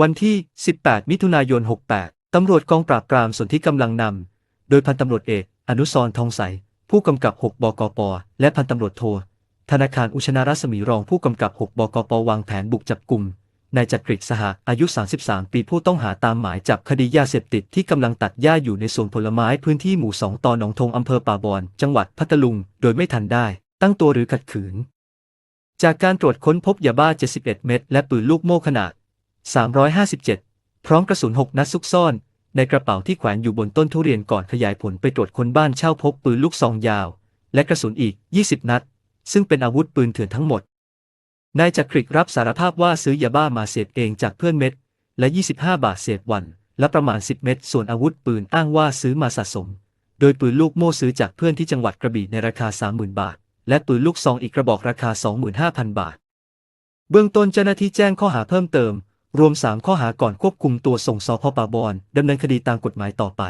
วันที่ 18 มิถุนายน 68 ตำรวจกองปราบปรามส่วนที่กำลังนำ โดยพันตำรวจเอก อนุสรทองใส ผู้กำกับ 6 บกป และพันตำรวจโท ธนาคารอุชนารัศมีรองผู้กำกับ 6 บกป วางแผนบุกจับกลุ่ม นายจักริดสหะอายุ 33 ปีผู้ต้องหาตามหมายจับคดียาเสพติดที่กำลังตัดหญ้าอยู่ในสวนผลไม้พื้นที่หมู่ 2 ตอนหนองทงอำเภอป่าบอน จังหวัดพัทลุง โดยไม่ทันได้ ตั้งตัวหรือขัดขืน จากการตรวจค้นพบยาบ้า 71 เม็ดและปืนลูกโม่ขนาด 357 พร้อมกระสุน 6 นัดซุกซ่อน ในกระเป๋าที่แขวนอยู่บนต้นทุเรียนก่อนขยายผลไปตรวจคนบ้านเช่าพบปืนลูกซองยาว และกระสุนอีก 20 นัด ซึ่งเป็นอาวุธปืนเถื่อนทั้งหมด นายจักริกรับสารภาพว่าซื้อยาบ้ามาเสพเองจากเพื่อนเม็ด และ 25 บาทเศษวัน และประมาณ 10 เม็ด ส่วนอาวุธปืนอ้างว่าซื้อมาสะสม โดยปืนลูกโม่ซื้อจากเพื่อนที่จังหวัดกระบี่ในราคา 30,000 บาท และปืนลูกซองอีกกระบอกราคา 25,000 บาท เบื้องต้นเจ้าหน้าที่แจ้งข้อหาเพิ่มเติม รวม 3 ข้อหาก่อนควบคุมตัวส่งสพป่าบอนดำเนินคดีตามกฎหมายต่อไป